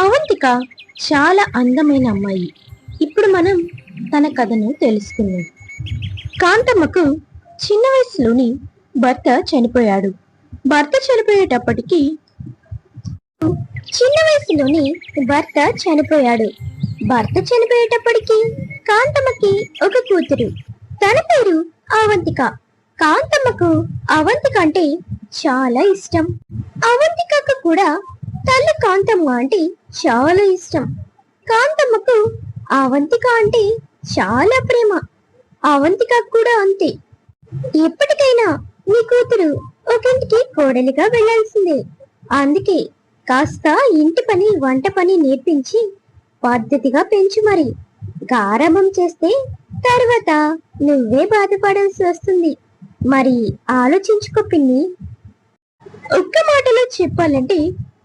అవంతిక చాలా అందమైన అమ్మాయి. ఇప్పుడు మనం తన కథను తెలుసుకుందాం. కాంతమ్మకు చిన్న వయసులోని భర్త చనిపోయాడు. భర్త చనిపోయేటప్పటికి చిన్న వయసులోని భర్త చనిపోయాడు. భర్త చనిపోయేటప్పటికి కాంతమ్మకి ఒక కూతురు. తన పేరు అవంతిక. కాంతమ్మకు అవంతిక అంటే చాలా ఇష్టం. అవంతికకు కూడా తల్లి కాంతమ్మ అంటే చాలా ఇష్టం. కాంతమ్మకు అవంతిక అంటే చాలా ప్రేమ. అవంతిక కూడా అంతే. ఎప్పటికైనా నీ కూతురు ఒకంటికి కోడలిగా వెళ్ళాల్సిందే. అందుకే కాస్త ఇంటి పని వంట పని నేర్పించి పద్ధతిగా పెంచు మరి. గారాభం చేస్తే తర్వాత నువ్వే బాధపడాల్సి వస్తుంది. మరి ఆలోచించుకో పిన్ని. ఒక్క మాటలో చెప్పాలంటే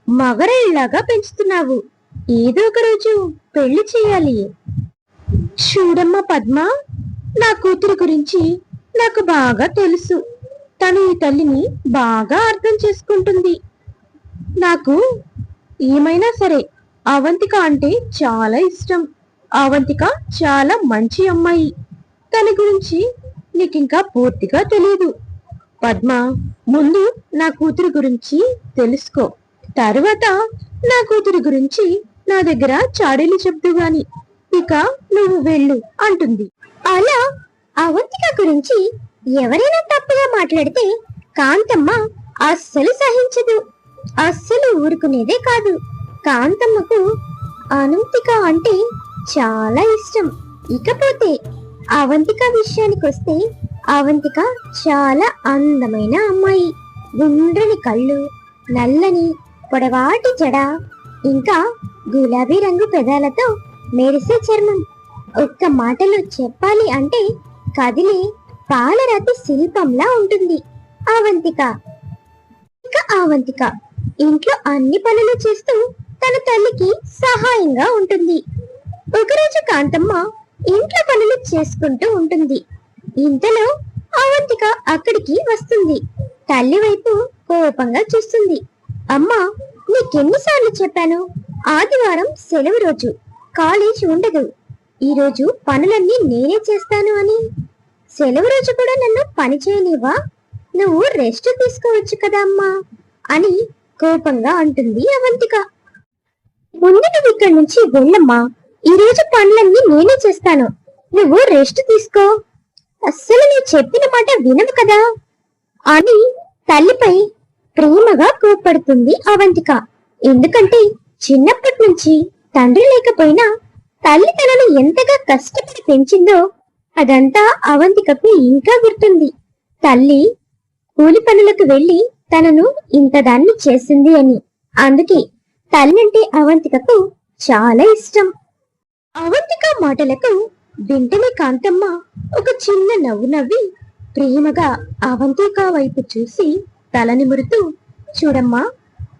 మగరాయిలాగా పెంచుతున్నావు. ఏదో ఒక రోజు పెళ్ళి చేయాలి. చూడమ్మ పద్మ నా కూతురు గురించి నాకు బాగా తెలుసు. తను ఈ తల్లిని బాగా అర్థం చేసుకుంటుంది. నాకు ఏమైనా సరే అవంతిక అంటే చాలా ఇష్టం. అవంతిక చాలా మంచి అమ్మాయి. తన గురించి నీకింకా పూర్తిగా తెలియదు పద్మ ముందు నా కూతురు గురించి తెలుసుకో. తర్వాత నా కూతురు గురించి నా దగ్గర చాడీలు చెప్తూ గాని ఇక నువ్వు వెళ్ళు అంటుంది. అలా అవంతిక గురించి ఎవరైనా తప్పుగా మాట్లాడితే కాంతమ్మ అస్సలు సహించదు. అస్సలు ఊరుకునేదే కాదు. కాంతమ్మకు అనంతిక అంటే చాలా ఇష్టం. ఇకపోతే అవంతిక విషయానికి వస్తే అవంతిక చాలా అందమైన అమ్మాయి. గుండ్రని కళ్ళు నల్లని పొడవాటి జడ ఇంకా గులాబీ రంగు పెదాలతో మెరిసే చర్మం. ఒక్క మాటలో చెప్పాలి అంటే కదిలి పాలరాతి శిల్పంలా ఉంటుంది. అవంతిక ఇక అవంతిక ఇంట్లో అన్ని పనులు చేస్తూ తన తల్లికి సహాయంగా ఉంటుంది. ఒకరోజు కాంతమ్మ ఇంట్లో పనులు చేసుకుంటూ ఉంటుంది. ఇంతలో అవంతిక అక్కడికి వస్తుంది. తల్లి వైపు కోపంగా చూస్తుంది. అమ్మా నీకెన్నిసార్లు చెప్పాను? ఆదివారం సెలవు రోజు కాలేజ్ ఉండదు. ఈరోజు పనులన్నీ నేనే చేస్తాను అని. సెలవు రోజు కూడా నన్ను పని చేయనివా నువ్వు రెస్ట్ తీసుకోవచ్చు కదా అమ్మా అని కోపంగా అంటుంది అవంతిక. ముందు నువ్వు ఇక్కడి నుంచి వెళ్ళమ్మా. ఈ రోజు పనులన్నీ నేనే చేస్తాను. నువ్వు రెస్ట్ తీసుకో. అస్సలు నేను చెప్పిన మాట వినవు కదా అని తల్లిపై ప్రేమగా కోప్పడుతుంది అవంతిక. ఎందుకంటే చిన్నప్పటి నుంచి తండ్రి లేకపోయినా తల్లి తనను ఎంతగా కష్టపడి పెంచిందో అదంతా అవంతికకు ఇంకా గుర్తుంది. తల్లి కూలి పనులకు వెళ్ళి తనను ఇంతదాన్ని చేసింది అని. అందుకే తల్లంటే అవంతికకు చాలా ఇష్టం. అవంతిక మాటలకు వెంటనే కాంతమ్మ ఒక చిన్న నవ్వు నవ్వి ప్రేమగా అవంతిక వైపు చూసి తల నిమురుతూ చూడమ్మా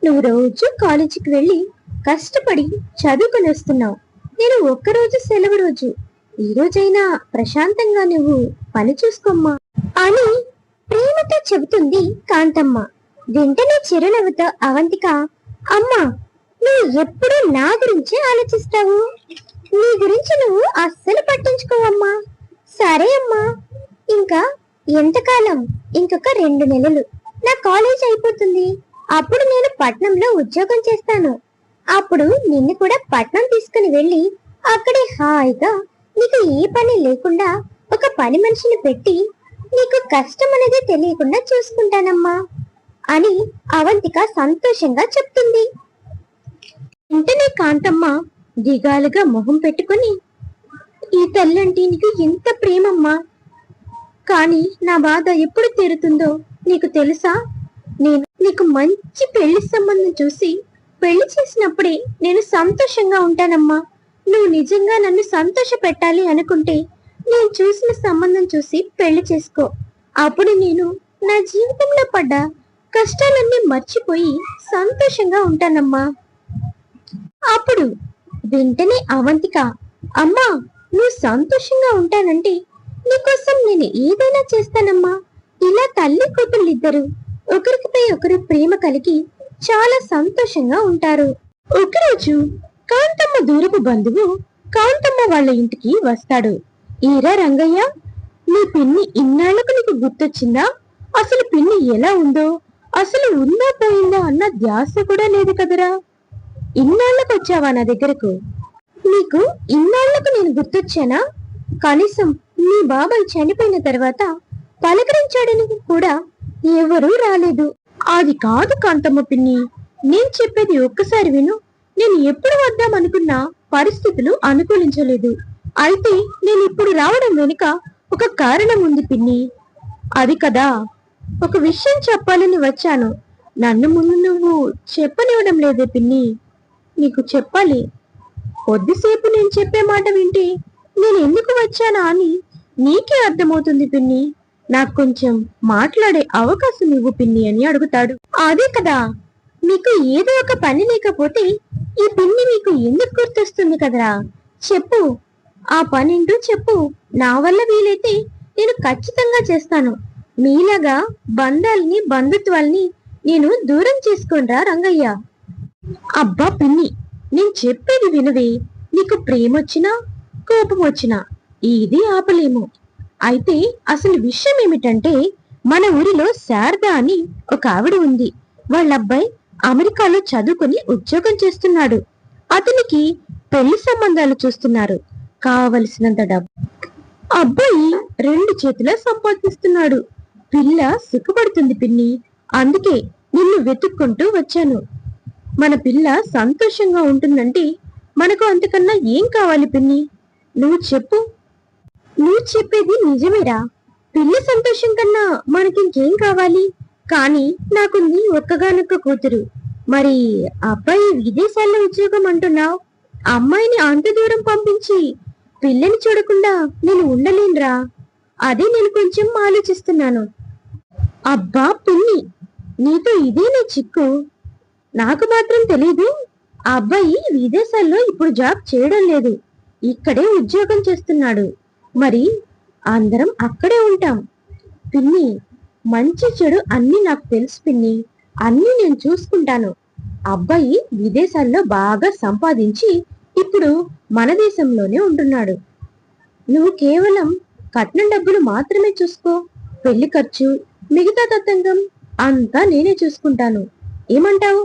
నువ్వు రోజు కాలేజీకి వెళ్ళి కష్టపడి చదువుకొని వస్తున్నావు నేను ఒక్కరోజు సెలవు రోజు. ఈ రోజైనా ప్రశాంతంగా నువ్వు పని చూసుకోమ్మా అని ప్రేమతో చెబుతుంది కాంతమ్మ. వెంటనే చిరునవ్వుతో అవంతిక అమ్మా నువ్వు ఎప్పుడూ నా గురించే ఆలోచిస్తావు? నీ గురించి నువ్వు అస్సలు పట్టించుకోవమ్మా. సరే అమ్మా ఇంకా ఎంతకాలం? ఇంకొక రెండు నెలలు. నా కాలేజ్ అయిపోతుంది. అప్పుడు నేను పట్నంలో ఉద్యోగం చేస్తాను. అప్పుడు నిన్ను కూడా పట్నం తీసుకుని వెళ్ళి అక్కడే హాయిగా నీకు ఏ పని లేకుండా ఒక పని మనిషిని పెట్టి నీకు కష్టం అనేది తెలియకుండా చూసుకుంటానమ్మా అని అవంతిక సంతోషంగా చెప్తుంది. వెంటనే కాంతమ్మ దిగాలుగా మొహం పెట్టుకొని ఈ తల్లంటే నీకు ఎంత ప్రేమమ్మా. కానీ నా బాధ ఎప్పుడు తీరుతుందో నీకు తెలుసా? నేను నీకు మంచి పెళ్ళి సంబంధం చూసి పెళ్ళి చేసినప్పుడే నేను సంతోషంగా ఉంటానమ్మా. నువ్వు నిజంగా నన్ను సంతోష పెట్టాలి అనుకుంటే నేను చూసిన సంబంధం చూసి పెళ్ళి చేసుకో. అప్పుడు నేను నా జీవితంలో పడ్డ కష్టాలన్నీ మర్చిపోయి సంతోషంగా ఉంటానమ్మా. అప్పుడు వెంటనే అవంతిక అమ్మా నువ్వు సంతోషంగా ఉంటానంటే నీకోసం నేను ఏదైనా చేస్తానమ్మా. ఇలా తల్లి కూతుళ్ళిద్దరు ఒకరికిపై ఒకరు ప్రేమ కలిగి చాలా సంతోషంగా ఉంటారు. ఒకరోజు కాంతమ్మ దూరపు బంధువు కాంతమ్మ వాళ్ళ ఇంటికి వస్తాడు. ఈరా రంగయ్య నీ పిన్ని ఇన్నాళ్ళకు నీకు గుర్తొచ్చిందా? అసలు పిన్ని ఎలా ఉందో? అసలు ఉందా పోయిందా అన్న ధ్యాస కూడా లేదు కదరా? ఇన్నాళ్ళకు వచ్చావా నా దగ్గరకు? నీకు ఇన్నాళ్ళకు నేను గుర్తొచ్చానా? కనీసం నీ బాబాయ్ చనిపోయిన తర్వాత పలకరించడానికి కూడా ఎవరూ రాలేదు. అది కాదు కాంతమ్మ పిన్ని. నేను చెప్పేది ఒక్కసారి విను. నేను ఎప్పుడు వద్దామనుకున్న పరిస్థితులు అనుకూలించలేదు. అయితే నేను ఇప్పుడు రావడం వెనుక ఒక కారణం ఉంది పిన్ని. అది కదా. ఒక విషయం చెప్పాలని వచ్చాను. నన్ను ముందు నువ్వు చెప్పనివ్వడం లేదే పిన్ని. నీకు చెప్పాలి. కొద్దిసేపు నేను చెప్పే మాట వింటే నేను ఎందుకు వచ్చానా అని నీకే అర్థమవుతుంది పిన్ని. నాకు కొంచెం మాట్లాడే అవకాశం ఇవ్వు పిన్ని అని అడుగుతాడు. అదే కదా మీకు ఏదో ఒక పని లేకపోతే ఈ పిన్ని మీకు ఎందుకు గుర్తొస్తుంది కదరా? చెప్పు. ఆ పనింటూ చెప్పు. నా వల్ల వీలైతే నేను ఖచ్చితంగా చేస్తాను. మీలాగా బంధాలని బంధుత్వాల్ని నేను దూరం చేసుకోనరా రంగయ్య. అబ్బా పిన్ని నేను చెప్పేది వినవి. నీకు ప్రేమొచ్చినా కోపం వచ్చినా ఇది ఆపలేము. అయితే అసలు విషయం ఏమిటంటే మన ఊరిలో శారద అని ఒక ఆవిడ ఉంది. వాళ్ళ అబ్బాయి అమెరికాలో చదువుకుని ఉద్యోగం చేస్తున్నాడు. అతనికి పెళ్ళి సంబంధాలు చూస్తున్నారు. కావలసినంత డబ్బు. అబ్బాయి రెండు చేతుల సంపాదిస్తున్నాడు. పిల్ల సుఖపడుతుంది పిన్ని. అందుకే నిన్ను వెతుక్కుంటూ వచ్చాను. మన పిల్ల సంతోషంగా ఉంటుందంటే మనకు అంతకన్నా ఏం కావాలి పిన్ని? నువ్వు చెప్పు. నువ్వు చెప్పేది నిజమేరా. పిల్ల సంతోషం కన్నా మనకింకేం కావాలి? కానీ నాకుంది ఒక్కగానొక్క కూతురు. మరి అబ్బాయి విదేశాల్లో ఉద్యోగం అంటున్నావు. అమ్మాయిని అంత దూరం పంపించి పిల్లని చూడకుండా నేను ఉండలేనురా. అదే నేను కొంచెం ఆలోచిస్తున్నాను. అబ్బా పిన్ని నీతో ఇదేనా చిక్కు. నాకు మాత్రం తెలీదు. ఆ అబ్బాయి విదేశాల్లో ఇప్పుడు జాబ్ చేయడం లేదు. ఇక్కడే ఉద్యోగం చేస్తున్నాడు. మరి అందరం అక్కడే ఉంటాం. పిన్ని మంచి చెడు అన్ని నాకు తెలుసు పిన్ని. అన్ని నేను చూసుకుంటాను. అబ్బాయి విదేశాల్లో బాగా సంపాదించి ఇప్పుడు మన దేశంలోనే ఉంటున్నాడు. నువ్వు కేవలం కట్నం డబ్బులు మాత్రమే చూసుకో. పెళ్ళి ఖర్చు మిగతా తత్తంగం అంతా నేనే చూసుకుంటాను. ఏమంటావు?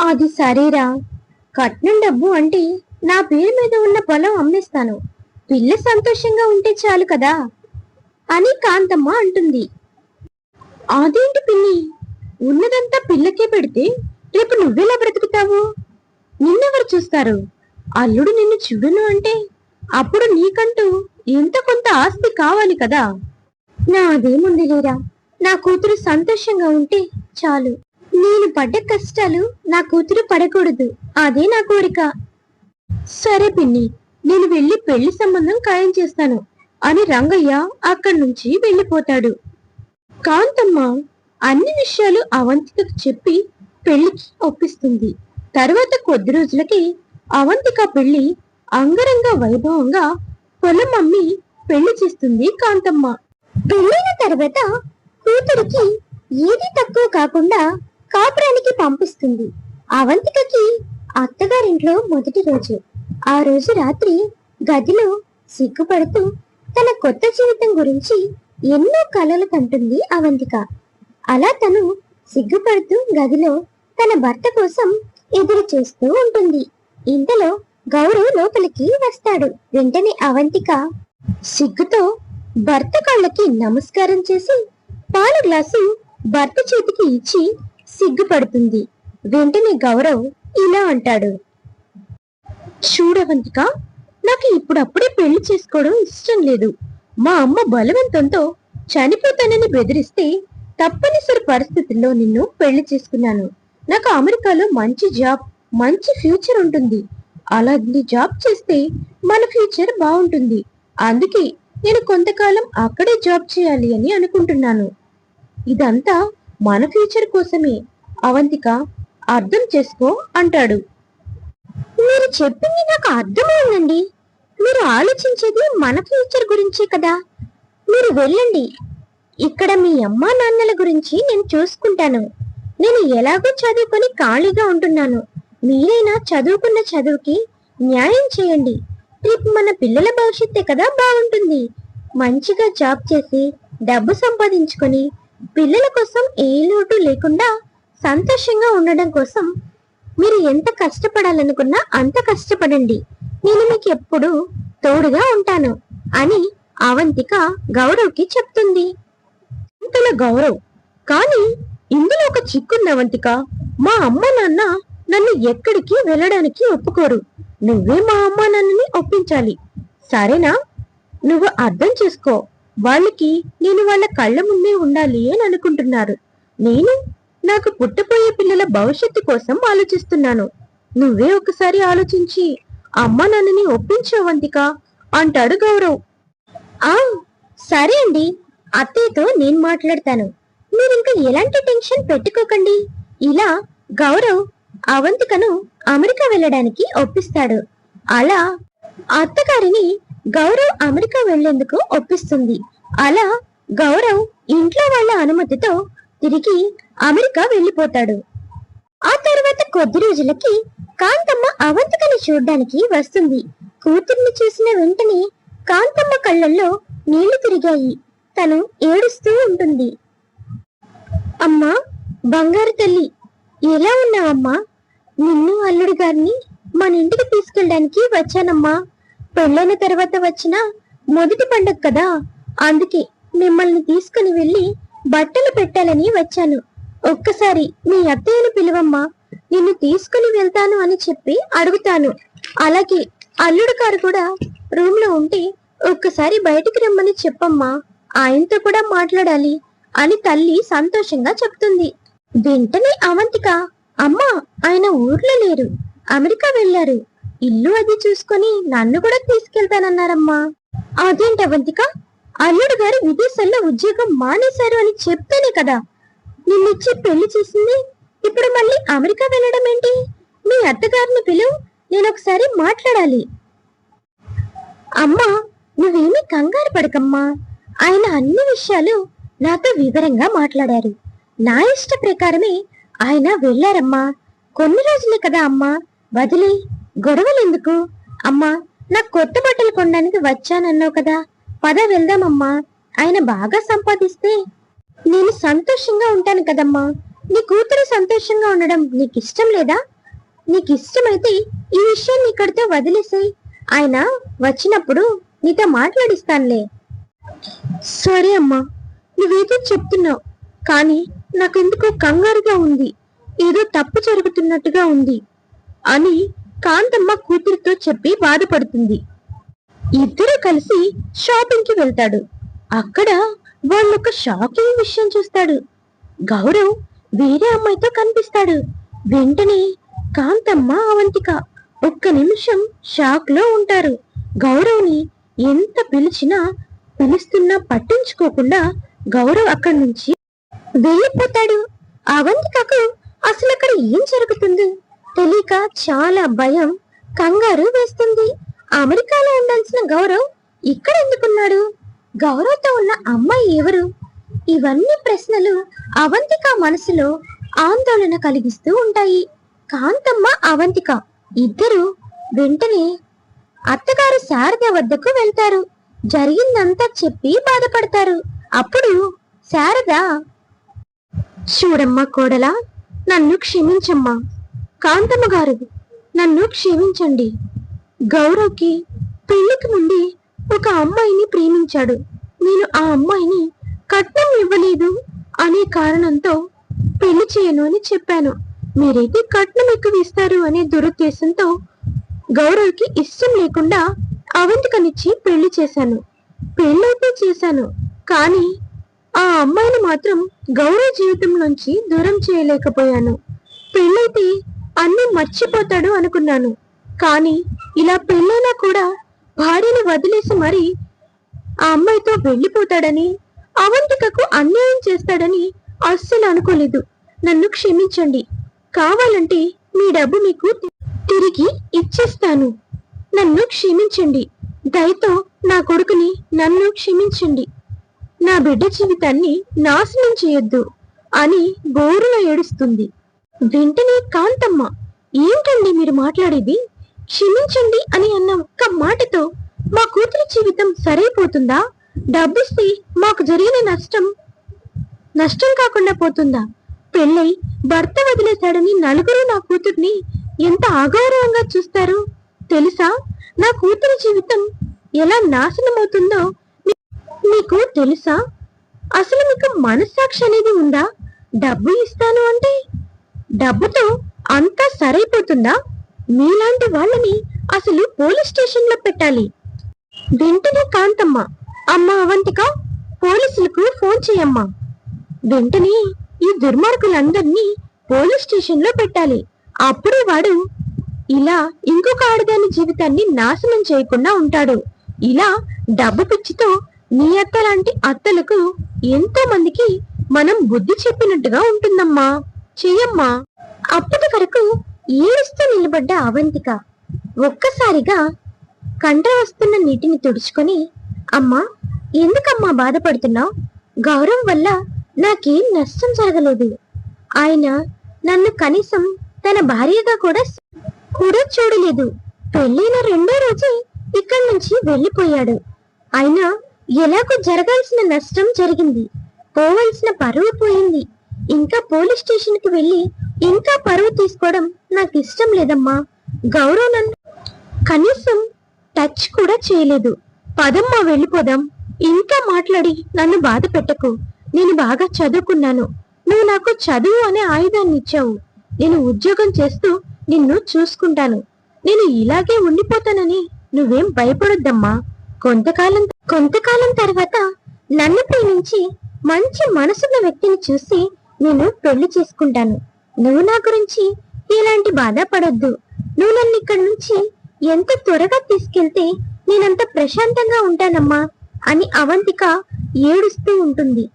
అది సరేరా. కట్నం డబ్బు అంటే నా పేరు మీద ఉన్న పొలం అమ్మేస్తాను. పిల్ల సంతోషంగా ఉంటే చాలు కదా? అని కాంతమ్మ అంటుంది. అదేంటి పిన్ని? ఉన్నదంతా పిల్లకే పెడితే రేపు నువ్వెలా బ్రతుకుతావు? నిన్నెవరు చూస్తారు? అల్లుడు నిన్ను చూడను అంటే అప్పుడు నీకంటూ ఎంత కొంత ఆస్తి కావాలి కదా? నాదేముంది లేరా? నా కూతురు సంతోషంగా ఉంటే చాలు. నేను పడ్డ కష్టాలు నా కూతురు పడకూడదు. అదే నా కోరిక. సరే పిన్ని నేను వెళ్ళి పెళ్ళి సంబంధం ఖాయం చేస్తాను అని రంగయ్య అక్కడి నుంచి వెళ్ళిపోతాడు కాంతమ్మ అన్ని విషయాలు అవంతికకు చెప్పి పెళ్ళికి ఒప్పిస్తుంది. తర్వాత కొద్ది రోజులకి అవంతిక పెళ్ళి అంగరంగ వైభవంగా పొలం అమ్మి పెళ్ళి చేస్తుంది కాంతమ్మ. పెళ్ళిన తర్వాత కూతురికి ఏది తక్కువ కాకుండా కాపురానికి పంపిస్తుంది. అవంతికకి అత్తగారింట్లో మొదటి రోజు. ఆ రోజు రాత్రి గదిలో సిగ్గుపడుతూ తన కొత్త జీవితం గురించి ఎన్నో కలలు కంటుంది అవంతిక. అలా తను సిగ్గుపడుతూ గదిలో తన భర్త కోసం ఎదురు చూస్తూ ఉంటుంది. ఇంతలో గౌరవ్ లోపలికి వస్తాడు. వెంటనే అవంతిక సిగ్గుతో భర్త కాళ్ళకి నమస్కారం చేసి పాల గ్లాసు భర్త చేతికి ఇచ్చి సిగ్గుపడుతుంది. వెంటనే గౌరవ్ ఇలా అంటాడు. చూడవంతిక నాకు ఇప్పుడప్పుడే పెళ్ళి చేసుకోవడం ఇష్టం లేదు. మా అమ్మ బలవంతంతో చనిపోతానని బెదిరిస్తే తప్పనిసరి పరిస్థితుల్లో నిన్ను పెళ్ళి చేసుకున్నాను. నాకు అమెరికాలో మంచి జాబ్ మంచి ఫ్యూచర్ ఉంటుంది. అలాంటి జాబ్ చేస్తే మన ఫ్యూచర్ బాగుంటుంది. అందుకే నేను కొంతకాలం అక్కడే జాబ్ చేయాలి అని అనుకుంటున్నాను. ఇదంతా మన ఫ్యూచర్ కోసమే. అవంతిక అర్థం చేసుకో అంటాడు. మీరు చెప్పింది నాకు అర్థమైందండి. మీరు ఆలోచించేది మన ఫ్యూచర్ గురించే కదా. మీరు వెళ్ళండి. ఇక్కడ మీ అమ్మా నాన్నల గురించి నేను చూసుకుంటాను. నేను ఎలాగో చదువుకొని ఖాళీగా ఉంటున్నాను. మీరైనా చదువుకున్న చదువుకి న్యాయం చేయండి. రేపు మన పిల్లల భవిష్యత్తే కదా బాగుంటుంది. మంచిగా జాబ్ చేసి డబ్బు సంపాదించుకొని పిల్లల కోసం ఏ లోటు లేకుండా సంతోషంగా ఉండడం కోసం మీరు ఎంత కష్టపడాలనుకున్నా అంత కష్టపడండి. నేను మీకు ఎప్పుడు తోడుగా ఉంటాను అని అవంతిక గౌరవ్కి చెప్తుంది. ఇంతలో గౌరవ్ కానీ ఇందులో ఒక చిక్కున్న అవంతిక. మా అమ్మ నాన్న నన్ను ఎక్కడికి వెళ్ళడానికి ఒప్పుకోరు. నువ్వే మా అమ్మ నాన్నని ఒప్పించాలి. సరేనా? నువ్వు అర్థం చేసుకో. వాళ్ళకి నేను వాళ్ళ కళ్ళ ముందే ఉండాలి అని అనుకుంటున్నారు. నేను నాకు పుట్టబోయే పిల్లల భవిష్యత్తు కోసం ఆలోచిస్తున్నాను. నువ్వే ఒకసారి ఆలోచించి అమ్మ నాన్నని ఒప్పించవంతిక అంటాడు గౌరవ్. ఆ సరే అండి అత్తయ్యతో నేను మాట్లాడతాను. మీరింకా ఇంకా ఎలాంటి టెన్షన్ పెట్టుకోకండి. ఇలా గౌరవ్ అవంతికను అమెరికా వెళ్ళడానికి ఒప్పిస్తాడు. అలా అత్తగారిని గౌరవ్ అమెరికా వెళ్ళేందుకు ఒప్పిస్తుంది. అలా గౌరవ్ ఇంట్లో వాళ్ళ అనుమతితో తిరిగి అమెరికా వెళ్ళిపోతాడు. ఆ తర్వాత కొద్ది రోజులకి కాంతమ్మ అవంతికని చూడ్డానికి వస్తుంది. కూతుర్ని చూసిన వెంటనే కాంతమ్మ కళ్ళల్లో నీళ్ళు తిరిగాయి. తను ఏడుస్తూ ఉంటుంది. అమ్మా బంగారు తల్లి ఎలా ఉన్నావమ్మా? నిన్ను అల్లుడు గారిని మన ఇంటికి తీసుకెళ్ళడానికి వచ్చానమ్మా. పెళ్ళైన తర్వాత వచ్చిన మొదటి పండగ కదా. అందుకే మిమ్మల్ని తీసుకుని వెళ్ళి బట్టలు పెట్టాలని వచ్చాను. ఒక్కసారి మీ అత్తయ్యను పిలువమ్మా నిన్ను తీసుకుని వెళ్తాను అని చెప్పి అడుగుతాను. అలాగే అల్లుడు గారు కూడా రూమ్లో ఉంటే ఒక్కసారి బయటికి రమ్మని చెప్పమ్మా ఆయనతో కూడా మాట్లాడాలి అని తల్లి సంతోషంగా చెప్తుంది. వెంటనే అవంతిక అమ్మా ఆయన ఊర్లో లేరు అమెరికా వెళ్ళారు ఇల్లు అది చూసుకొని నన్ను కూడా తీసుకెళ్తానన్నారమ్మా. అదేంటి అవంతిక? అల్లుడు గారు విదేశాల్లో ఉద్యోగం మానేశారు అని చెప్తేనే కదా నిన్నిచ్చి పెళ్ళి చేసింది? ఇప్పుడు మళ్ళీ అమెరికా వెళ్ళడం ఏంటి? మీ అత్తగారిని పిలువు నేను ఒకసారి మాట్లాడాలి. అమ్మా నువ్వేమీ కంగారు పడకమ్మా. ఆయన అన్ని విషయాలు నాతో వివరంగా మాట్లాడారు. నా ఇష్ట ప్రకారమే ఆయన వెళ్ళారమ్మా. కొన్ని రోజులే కదా అమ్మా. వదిలే గొడవలెందుకు? అమ్మా నాకు కొత్త బట్టలు కొనడానికి వచ్చానన్నావు కదా. పద వెళ్దామమ్మా. ఆయన బాగా సంపాదిస్తే నేను సంతోషంగా ఉంటాను కదమ్మా. నీ కూతురు సంతోషంగా ఉండడం నీకు ఇష్టం లేదా? నీకు ఇష్టమైతే ఈ విషయాన్ని ఇక్కడితో వదిలేసాయి. ఆయన వచ్చినప్పుడు నీతో మాట్లాడిస్తానులే. సరే అమ్మా నువ్వేదో చెప్తున్నావు కానీ నాకెందుకు కంగారుగా ఉంది. ఏదో తప్పు జరుగుతున్నట్టుగా ఉంది అని కాంతమ్మ కూతురితో చెప్పి బాధపడుతుంది. ఇద్దరు కలిసి షాపింగ్కి వెళ్తాడు. అక్కడ వాళ్ళొక షాకింగ్ విషయం చూస్తాడు. గౌరవ్ వేరే అమ్మాయితో కనిపిస్తాడు. వెంటనే కాంతమ్మ అవంతిక ఒక్క నిమిషం షాక్లో ఉంటారు. గౌరవ్ని ఎంత పిలిచినా పిలుస్తున్నా పట్టించుకోకుండా గౌరవ్ అక్కడి నుంచి వెళ్ళిపోతాడు. అవంతికకు అసలు అక్కడ ఏం జరుగుతుంది? తెలియక చాలా భయం కంగారు వేస్తుంది. అమెరికాలో ఉండాల్సిన గౌరవ్ ఇక్కడ ఎందుకున్నాడు గౌరవతో ఉన్న అమ్మాయి ఎవరు? ఇవన్నీ ప్రశ్నలు అవంతిక మనసులో ఆందోళన కలిగిస్తూ ఉంటాయి. కాంతమ్మ అవంతిక ఇద్దరు వెంటనే అత్తగారు శారద వద్దకు వెళ్తారు. జరిగిందంతా చెప్పి బాధపడతారు. అప్పుడు శారద చూడమ్మా కోడలా నన్ను క్షమించమ్మా. కాంతమ్మ గారు నన్ను క్షమించండి. గౌరవ్కి పెళ్ళికి ముందే ఒక అమ్మాయిని ప్రేమించాడు. నేను ఆ అమ్మాయిని కట్నం ఇవ్వలేదు అనే కారణంతో పెళ్ళి చేయను అని చెప్పాను. మీరైతే కట్నం ఎక్కువ ఇస్తారు అనే దురుద్దేశంతో గౌరవ్కి ఇష్టం లేకుండా అవంతికనిచ్చి పెళ్ళి చేశాను. పెళ్ళైతే చేశాను కానీ ఆ అమ్మాయిని మాత్రం గౌరవ్ జీవితం నుంచి దూరం చేయలేకపోయాను. పెళ్ళైతే అన్నీ మర్చిపోతాడు అనుకున్నాను కానీ ఇలా పెళ్ళైనా కూడా భార్యను వదిలేసి మరి ఆ అమ్మాయితో వెళ్ళిపోతాడని అవంతికకు అన్యాయం చేస్తాడని అస్సలు అనుకోలేదు. నన్ను క్షమించండి. కావాలంటే మీ డబ్బు మీకు తిరిగి ఇచ్చేస్తాను. నన్ను క్షమించండి. దయతో నా కొడుకుని నన్ను క్షమించండి. నా బిడ్డ జీవితాన్ని నాశనం చేయొద్దు అని బోరున ఏడుస్తుంది. వెంటనే కాంతమ్మ ఏంటండి మీరు మాట్లాడేది? క్షమించండి అని అన్నాం మాటతో మా కూతురి జీవితం సరైపోతుందా? డబ్బిస్తే మాకు జరిగిన నష్టం నష్టం కాకుండా పోతుందా? పెళ్ళై భర్త వదిలేశాడని నలుగురు నా కూతుర్ని ఎంత అగౌరవంగా చూస్తారు? తెలుసా? నా కూతురి జీవితం ఎలా నాశనమవుతుందో మీకు తెలుసా? అసలు మీకు మనస్సాక్షి అనేది ఉందా? డబ్బు ఇస్తాను అంటే డబ్బుతో అంతా సరైపోతుందా? మీలాంటి వాళ్ళని అసలు పోలీస్ స్టేషన్లో పెట్టాలి. వెంటనే కాంతమ్మ అమ్మ అవంతిక పోలీసులకు ఫోన్ చేయమ్మా. వెంటనే ఈ దుర్మార్గులందరినీ పోలీస్ స్టేషన్లో పెట్టాలి. అప్పుడు వాడు ఇలా ఇంకొక ఆడదాని జీవితాన్ని నాశనం చేయకుండా ఉంటాడు. ఇలా డబ్బు పిచ్చితో నీ అత్త లాంటి అత్తలకు ఎంతో మందికి మనం బుద్ధి చెప్పినట్టుగా ఉంటుందమ్మా. చెయ్యమ్మా. అప్పటి వరకు ఏడుస్తూ నిలబడ్డ అవంతిక ఒక్కసారిగా కండ్ర వస్తున్న నీటిని తుడుచుకొని అమ్మా ఎందుకమ్మా బాధపడుతున్నావు? గౌరవం వల్ల నాకేం నష్టం జరగలేదు. ఆయన నన్ను కనీసం తన భార్యగా కూడా కూడా చూడలేదు. పెళ్ళైన రెండో రోజే ఇక్కడి నుంచి వెళ్ళిపోయాడు. అయినా ఎలాగో జరగాల్సిన నష్టం జరిగింది. పోవలసిన పరువు పోయింది. ఇంకా పోలీస్ స్టేషన్కి వెళ్ళి ఇంకా పరువు తీసుకోవడం నాకు ఇష్టం లేదమ్మా. గౌరవ్ నన్ను కనీసం టచ్ కూడా చేయలేదు. పదమ్మా వెళ్ళిపోదాం. ఇంకా మాట్లాడి నన్ను బాధ పెట్టకు. నేను బాగా చదువుకున్నాను. నువ్వు నాకు చదువు అనే ఆయుధాన్ని ఇచ్చావు. నేను ఉద్యోగం చేస్తూ నిన్ను చూసుకుంటాను. నేను ఇలాగే ఉండిపోతానని నువ్వేం భయపడొద్దమ్మా. కొంతకాలం కొంతకాలం తర్వాత నన్ను ప్రేమించి మంచి మనసున్న వ్యక్తిని చూసి నేను పెళ్ళి చేసుకుంటాను. నువ్వు నా గురించి ఇలాంటి బాధ పడొద్దు నువ్వు నన్ను ఇక్కడి నుంచి ఎంత త్వరగా తీసుకెళ్తే నేనంత ప్రశాంతంగా ఉంటానమ్మా అని అవంతిక ఏడుస్తూ ఉంటుంది.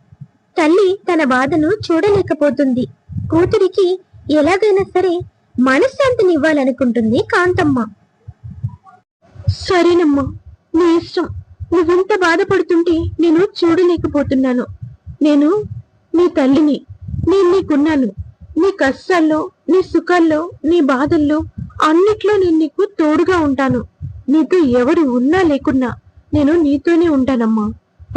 తల్లి తన బాధను చూడలేకపోతుంది. కూతురికి ఎలాగైనా సరే మనశ్శాంతినివ్వాలనుకుంటుంది కాంతమ్మ. సరేనమ్మా నీ ఇష్టం. నువ్వెంత బాధపడుతుంటే నేను చూడలేకపోతున్నాను. నేను నీ తల్లిని నేను నీకున్నాను. నీ కష్టాల్లో నీ సుఖాల్లో నీ బాధల్లో అన్నిట్లో నేను నీకు తోడుగా ఉంటాను. నీతో ఎవరు ఉన్నా లేకున్నా నేను నీతోనే ఉంటానమ్మా.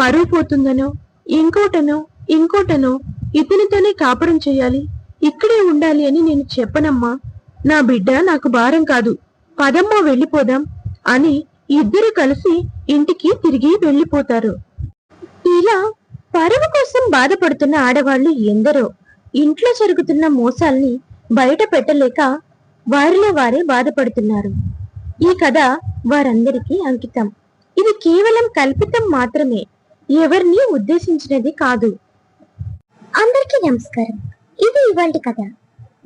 పరువు పోతుందనో ఇంకోటనో ఇంకోటనో ఇతనితోనే కాపురం చేయాలి. ఇక్కడే ఉండాలి అని నేను చెప్పనమ్మా. నా బిడ్డ నాకు భారం కాదు. పదమ్మా వెళ్ళిపోదాం అని ఇద్దరు కలిసి ఇంటికి తిరిగి వెళ్ళిపోతారు. ఇలా పరువు కోసం బాధపడుతున్న ఆడవాళ్ళు ఎందరో. ఇంట్లో జరుగుతున్న మోసాల్ని బయట పెట్టలేక వారిలో వారే బాధపడుతున్నారు. ఈ కథ వారందరికీ అంకితం. ఇది కేవలం కల్పితం మాత్రమే. ఎవరిని ఉద్దేశించినది కాదు. అందరికీ నమస్కారం. ఇది ఇవాళ కథ.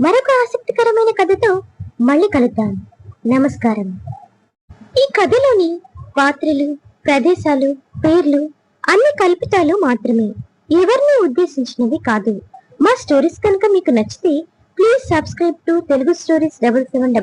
మరొక ఆసక్తికరమైన కథతో మళ్ళీ కలుద్దాం. నమస్కారం. ఈ కథలోని పాత్రలు ప్రదేశాలు పేర్లు అన్ని కల్పితాలు మాత్రమే. ఎవరిని ఉద్దేశించినవి కాదు. మా స్టోరీస్ కనుక మీకు నచ్చితే please subscribe to Telugu stories double seven